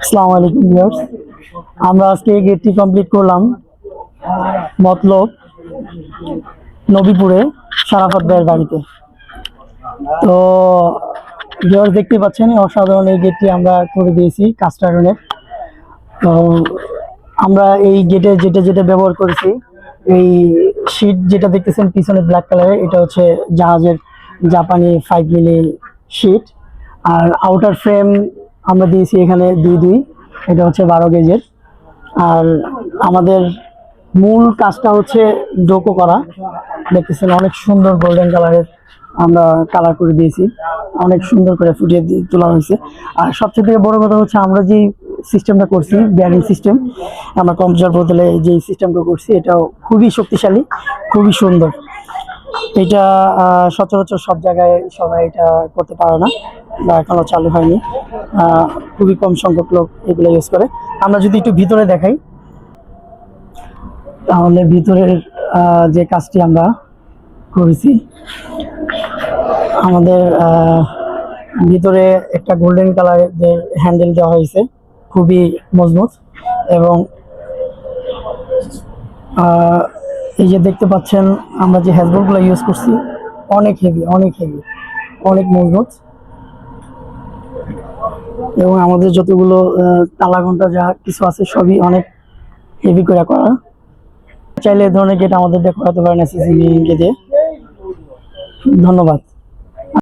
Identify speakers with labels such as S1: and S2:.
S1: আসসালামু আলাইকুম ভিউয়ার্স আমরা আজকে এই গেটটি কমপ্লিট করলাম। মতলব নবীপুরে সারাফত ভাইয়ের বাড়িতে। তো ভিউয়ার্স দেখতে পাচ্ছেন, অসাধারণ এই গেটটি আমরা করে দিয়েছি কাস্টারনের তো, আমরা এই গেটে যেটা যেটা ব্যবহার করেছি, এই শীট যেটা দেখতেছেন পিছনে ব্ল্যাক কালারের এটা হচ্ছে জাহাজের জাপানি ফাইভ মিলি শীট আর আউটার ফ্রেম আমরা দিয়েছি এখানে দুই দুই, এটা হচ্ছে বারো গেজের আর আমাদের মূল কাজটা হচ্ছে ডোকো করা। দেখতেছেন অনেক সুন্দর গোল্ডেন কালারের আমরা কালার করে দিয়েছি। অনেক সুন্দর করে ফুটিয়ে তোলা হয়েছে। আর সবচেয়ে থেকে বড় কথা হচ্ছে আমরা যে সিস্টেমটা করছি ব্যারিং সিস্টেম আমরা কম্পিউটার বদলে যে সিস্টেমটা করছি, এটাও খুবই শক্তিশালী, খুবই সুন্দর। এটা সচরাচর সব জায়গায় সবাই এটা করতে পারে না। বা এখনও চালু হয়নি খুবই কম সংখ্যক লোক এগুলো ইউজ করে। আমরা যদি একটু ভিতরে দেখাই, তাহলে ভিতরের যে কাজটি আমরা করেছি, আমাদের ভিতরে একটা গোল্ডেন কালারের হ্যান্ডেল দেওয়া হয়েছে, খুবই মজবুত এবং এই যে দেখতে পাচ্ছেন, আমরা যে হ্যাজবলগুলো ইউজ করছি, অনেক হেভি অনেক হেভি অনেক মজবুত। এবং আমাদের যতগুলো তালা ঘণ্টা যা কিছু আছে সবই অনেক হেভি করে করা। চাইলে ধরনের গেট আমাদের করাতে পারেন এসএসসি ধন্যবাদ।